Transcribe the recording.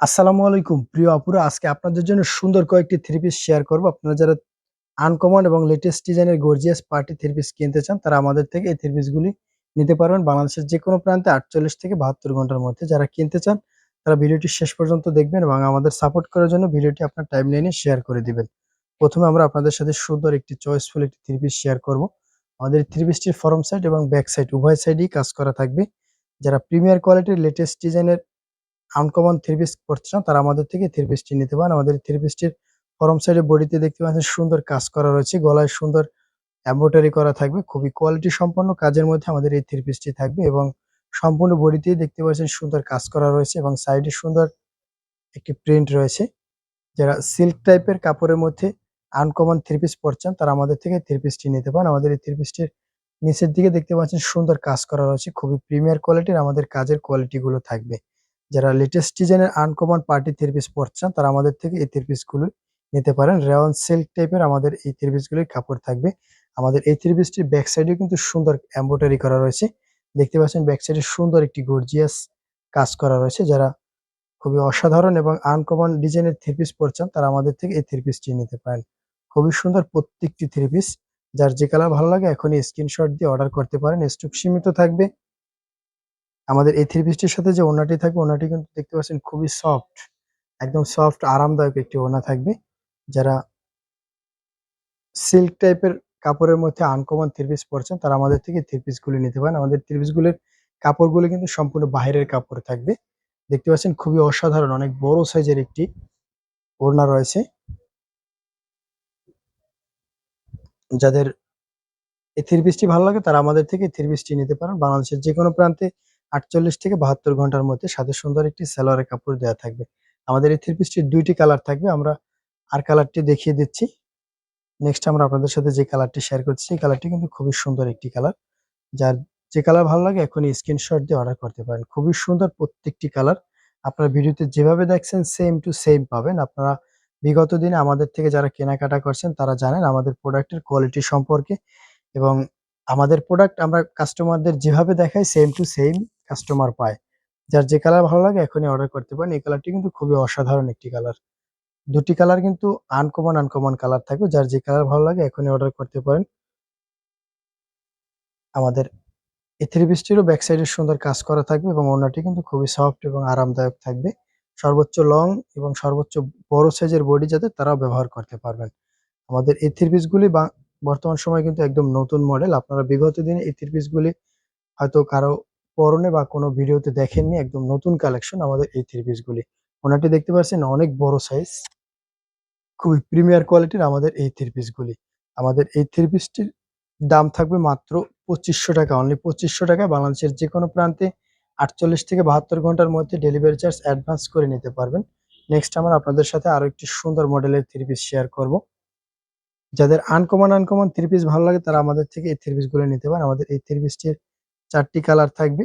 আসসালামু আলাইকুম। প্রিয় আপুরা, আজকে আপনাদের জন্য সুন্দর কয়েকটি থ্রি পিস শেয়ার করব। আপনারা যারা আনকমন এবং লেটেস্ট ডিজাইনের গর্জিয়াস পার্টি থ্রি পিস কিনতে চান, তারা আমাদের থেকে এই থ্রি পিসগুলি নিতে পারবেন। বাংলাদেশের যে কোনো প্রান্তে আটচল্লিশ থেকে বাহাত্তর ঘণ্টার মধ্যে যারা কিনতে চান, তারা ভিডিওটি শেষ পর্যন্ত দেখবেন এবং আমাদের সাপোর্ট করার জন্য ভিডিওটি আপনার টাইম লাইনে শেয়ার করে দিবেন। প্রথমে আমরা আপনাদের সাথে সুন্দর একটি চয়েসফুল একটি থ্রি পিস শেয়ার করব। আমাদের থ্রি পিসটির ফরম সাইড এবং ব্যাক সাইড উভয় সাইডেই কাজ করা থাকবে। যারা প্রিমিয়ার কোয়ালিটির লেটেস্ট ডিজাইনের আনকমন থ্রি পিস করতে চান তারা আমাদের থেকে থ্রি পিসটি নিতে পারেন। আমাদের থ্রি পিসটির ফরম সাইডে বডিতে দেখতে পাচ্ছেন সুন্দর কাজ করা রয়েছে, গলায় সুন্দর এম্ব্রয়ডারি করা থাকবে, খুবই কোয়ালিটি সম্পন্ন কাজের মধ্যে আমাদের এই থ্রি পিসটি থাকবে এবং সম্পূর্ণ বডিতেই দেখতে পাচ্ছেন সুন্দর কাজ করা রয়েছে এবং সাইডে সুন্দর একটি প্রিন্ট রয়েছে। যারা সিল্ক টাইপের কাপড়ের মধ্যে আনকমন থ্রি পিস পরছেন, তারা আমাদের থেকে থ্রি পিসটি নিতে পারেন। আমাদের এই থ্রি পিসটির নিচের দিকে দেখতে পাচ্ছেন সুন্দর কাজ করা রয়েছে, খুবই প্রিমিয়ার কোয়ালিটির আমাদের কাজের কোয়ালিটি গুলো থাকবে। যারা লেটেস্ট ডিজাইনের আনকমন পার্টি থ্রি পিস পরছেন, তারা আমাদের থেকে এই থ্রি পিসগুলো নিতে পারেন। রেওয়ান সিল্ক টাইপের আমাদের এই থ্রি পিসগুলির কাপড় থাকবে। আমাদের এই থ্রি পিসটির ব্যাক সাইডেও কিন্তু সুন্দর এম্ব্রয়ডারি করা রয়েছে। দেখতে পাচ্ছেন ব্যাক সাইডে সুন্দর একটি গর্জিয়াস কাজ করা রয়েছে। যারা খুবই অসাধারণ এবং আনকমন ডিজাইনের থ্রি পিস পরছেন, তারা আমাদের থেকে এই থ্রি পিসটি নিতে পারেন। খুবই সুন্দর প্রত্যেকটি থ্রি পিস যার যে কালার ভালো লাগে, এখনই স্ক্রিনশট দিয়ে অর্ডার করতে পারেন। স্টক সীমিত থাকবে। আমাদের এই থ্রি পিসটির সাথে যে ওনাটি থাকবে ওনাটি কিন্তু দেখতে পাচ্ছেন খুবই সফট একদম সফট আরামদায়ক একটি ওনা থাকবে। যারা সিল্ক টাইপের কাপড়ের মধ্যে আনকমন থ্রি পিস পরছেন, তারা আমাদের থেকে থ্রি পিসগুলি নিতে পারেন। আমাদের থ্রি পিসগুলির কাপড়গুলো কিন্তু সম্পূর্ণ বাইরের কাপড় থাকবে। দেখতে পাচ্ছেন খুবই অসাধারণ, অনেক বড় সাইজের একটি ওড়না রয়েছে। যাদের এই থ্রি পিসটি ভালো লাগে, তারা আমাদের থেকে থ্রি পিসটি নিতে পারেন। বাংলাদেশের যে কোনো প্রান্তে আটচল্লিশ থেকে বাহাত্তর ঘণ্টার মধ্যে সাথে সুন্দর একটি সালোয়ারের কাপড় দেওয়া থাকবে। আমাদের এই থ্রি পিসটির দুইটি কালার থাকবে, আমরা আর কালারটি দেখিয়ে দিচ্ছি। নেক্সট আমরা আপনাদের সাথে যে কালারটি শেয়ার করছি, সেই কালারটি কিন্তু খুবই সুন্দর একটি কালার যার যে কালার ভালো লাগে, এখনই স্ক্রিনশট দিয়ে অর্ডার করতে পারেন। খুবই সুন্দর প্রত্যেকটি কালার আপনারা ভিডিওতে যেভাবে দেখছেন সেম টু সেম পাবেন। আপনারা বিগত দিনে আমাদের থেকে যারা কেনাকাটা করছেন, তারা জানেন আমাদের প্রোডাক্টের কোয়ালিটি সম্পর্কে। এবং আমাদের প্রোডাক্ট আমরা কাস্টমারদের যেভাবে দেখাই সেম টু সেম কাস্টমার পায়। যার যে কালার ভালো লাগে এখনই অর্ডার করতে পারেন। এই কালারটি কিন্তু খুবই অসাধারণ একটি কালার দুটি কালার কিন্তু আনকমন আনকমন কালার থাকবে। যার যে কালার ভালো লাগে এখনই অর্ডার করতে পারেন। আমাদের এই থ্রি পিসটিরও ব্যাক সাইডে সুন্দর কাজ করা থাকবে এবং ওনাটি কিন্তু খুবই সফট এবং আরামদায়ক থাকবে। সর্বোচ্চ লং এবং সর্বোচ্চ বড় সাইজের বডি যাতে তারাও ব্যবহার করতে পারবেন। আমাদের এই থ্রি পিসগুলি বর্তমান সময় কিন্তু একদম নতুন মডেল আপনারা বিগত দিনে এই থ্রি পিসগুলি হয়তো কারও পরনে বা কোনো ভিডিওতে দেখেননি একদম নতুন কালেকশন আমাদের এই থ্রি পিসগুলি ওনাটি দেখতে পাচ্ছেন অনেক বড় সাইজ খুবই প্রিমিয়ার কোয়ালিটির আমাদের এই থ্রি পিসগুলি আমাদের এই থ্রি পিসটির দাম থাকবে মাত্র পঁচিশশো টাকা অনলি পঁচিশশো টাকা। বাংলাদেশের যে কোনো প্রান্তে আটচল্লিশ থেকে বাহাত্তর ঘণ্টার মধ্যে ডেলিভারি চার্জ অ্যাডভান্স করে নিতে পারবেন। নেক্সট আমরা আপনাদের সাথে আরও একটি সুন্দর মডেলের থ্রি পিস শেয়ার করব। যাদের আনকমন আনকমন থ্রি পিস ভালো লাগে তারা আমাদের থেকে এই থ্রি পিসগুলো নিতে পারেন। আমাদের এই থ্রি পিসটির চারটি কালার থাকবে।